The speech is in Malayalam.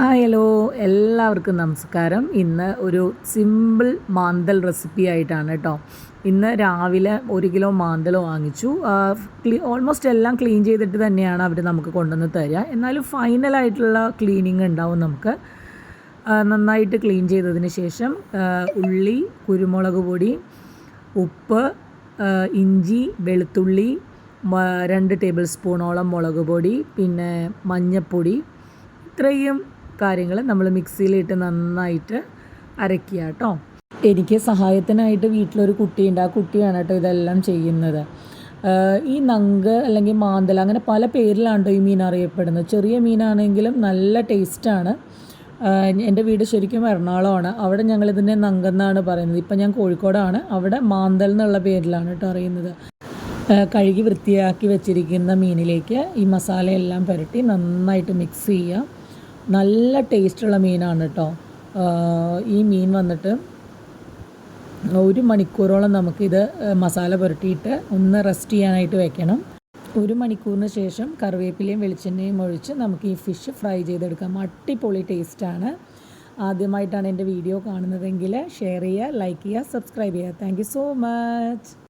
Hi hello. എല്ലാവർക്കും നമസ്കാരം. ഇന്ന് ഒരു സിമ്പിൾ മാന്തൽ റെസിപ്പി ആയിട്ടാണ് കേട്ടോ. ഇന്ന് രാവിലെ ഒരു കിലോ മാന്തൽ വാങ്ങിച്ചു. ഓൾമോസ്റ്റ് എല്ലാം ക്ലീൻ ചെയ്തിട്ട് തന്നെയാണ് അവർ നമുക്ക് കൊണ്ടുവന്ന് തരിക. എന്നാലും ഫൈനലായിട്ടുള്ള ക്ലീനിങ് ഉണ്ടാവും നമുക്ക്. നന്നായിട്ട് ക്ലീൻ ചെയ്തതിന് ശേഷം ഉള്ളി കുരുമുളക് പൊടി ഉപ്പ് ഇഞ്ചി വെളുത്തുള്ളി രണ്ട് ടേബിൾ സ്പൂണോളം മുളക് പൊടി പിന്നെ മഞ്ഞൾപ്പൊടി ഇത്രയും കാര്യങ്ങൾ നമ്മൾ മിക്സിയിലിട്ട് നന്നായിട്ട് അരയ്ക്കുക കേട്ടോ. എനിക്ക് സഹായത്തിനായിട്ട് വീട്ടിലൊരു കുട്ടിയുണ്ട്. ആ കുട്ടിയാണ് കേട്ടോ ഇതെല്ലാം ചെയ്യുന്നത്. ഈ നങ്ക് അല്ലെങ്കിൽ മാന്തൽ അങ്ങനെ പല പേരിലാണ് ഈ മീൻ അറിയപ്പെടുന്നത്. ചെറിയ മീനാണെങ്കിലും നല്ല ടേസ്റ്റാണ്. എന്റെ വീട് ശരിക്കും എറണാകുളമാണ്. അവിടെ ഞങ്ങളിതിനെ നങ്കെന്നാണ് പറയുന്നത്. ഇപ്പം ഞാൻ കോഴിക്കോടാണ്. അവിടെ മാന്തൽ എന്നുള്ള പേരിലാണ് കേട്ടോ അറിയുന്നത്. കഴുകി വൃത്തിയാക്കി വെച്ചിരിക്കുന്ന മീനിലേക്ക് ഈ മസാലയെല്ലാം പുരട്ടി നന്നായിട്ട് മിക്സ് ചെയ്യുക. നല്ല ടേസ്റ്റുള്ള മീനാണ് കേട്ടോ ഈ മീൻ വന്നിട്ട് ഒരു മണിക്കൂറോളം നമുക്കിത് മസാല പുരട്ടിയിട്ട് ഒന്ന് റെസ്റ്റ് ചെയ്യാനായിട്ട് വെക്കണം. ഒരു മണിക്കൂറിന് ശേഷം കറിവേപ്പിലയും വെളിച്ചെണ്ണയും ഒഴിച്ച് നമുക്ക് ഈ ഫിഷ് ഫ്രൈ ചെയ്തെടുക്കാം. അടിപൊളി ടേസ്റ്റാണ്. ആദ്യമായിട്ടാണ് എന്റെ വീഡിയോ കാണുന്നതെങ്കിൽ ഷെയർ ചെയ്യുക ലൈക്ക് ചെയ്യുക സബ്സ്ക്രൈബ് ചെയ്യുക. Thank so much.